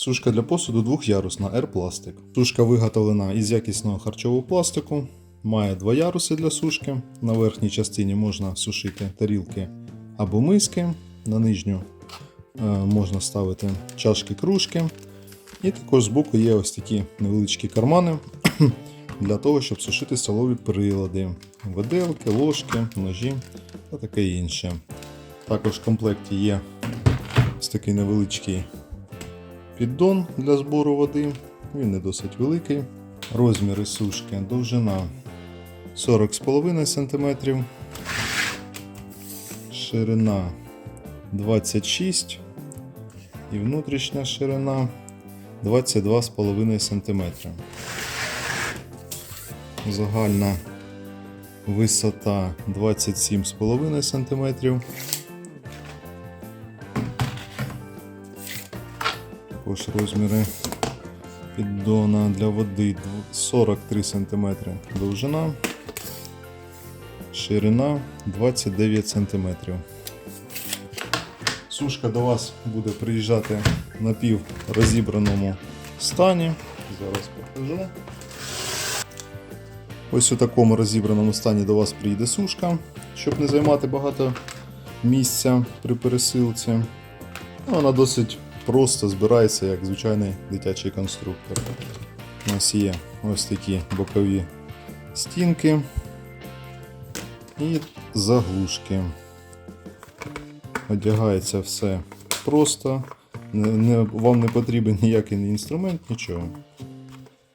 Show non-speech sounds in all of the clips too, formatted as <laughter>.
Сушка для посуду двохярусна R пластик. Сушка виготовлена із якісного харчового пластику. Має два яруси для сушки. На верхній частині можна сушити тарілки або миски. На нижню е, можна ставити чашки, кружки. І також збоку є ось такі невеличкі кармани <clears throat> для того, щоб сушити столові прилади, виделки, ложки, ножі та таке інше. Також в комплекті є ось такий невеличкий піддон для збору води. Він не досить великий. Розміри сушки довжина 40,5 см, ширина 26 і внутрішня ширина 22,5 см. Загальна висота 27,5 см. Також розміри піддона для води 43 см довжина, ширина 29 см. Сушка до вас буде приїжджати в напіврозібраному стані. Зараз покажу. Ось у такому розібраному стані до вас приїде сушка, щоб не займати багато місця при пересилці. Вона досить просто збирається як звичайний дитячий конструктор. У нас є ось такі бокові стінки і заглушки. Одягається все просто, не, не, вам не потрібен ніякий інструмент, нічого.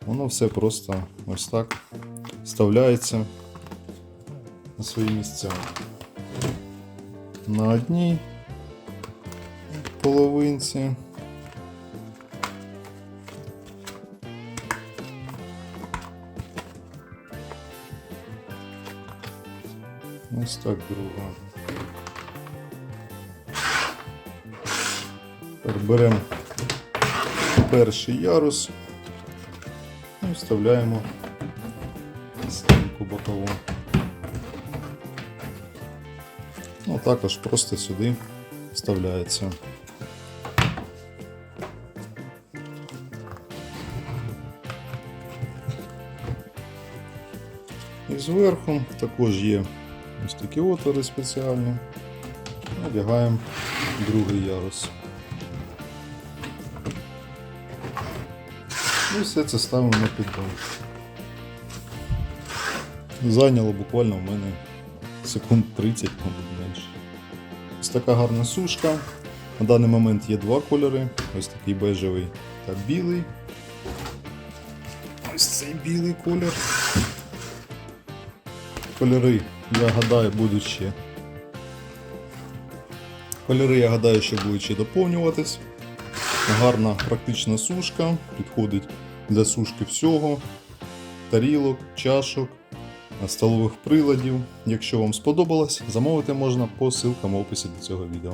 Воно все просто ось так вставляється на свої місця. На одній половинці. Ось так друга. Так, беремо перший ярус і вставляємо стінку бокову. Ну, також просто сюди вставляється. І зверху також є ось такі отвори спеціальні. Надягаємо другий ярус. І все це ставимо на піддон. Зайняло буквально в мене секунд 30, мабуть, менше. Ось така гарна сушка. На даний момент є два кольори. Ось такий бежевий та білий. Ось цей білий колір. Кольори, я гадаю, будуть ще. Кольори, я гадаю, що будуть ще доповнюватись. Гарна практична сушка, підходить для сушки всього, тарілок, чашок, столових приладів. Якщо вам сподобалось, замовити можна по ссылкам в описі до цього відео.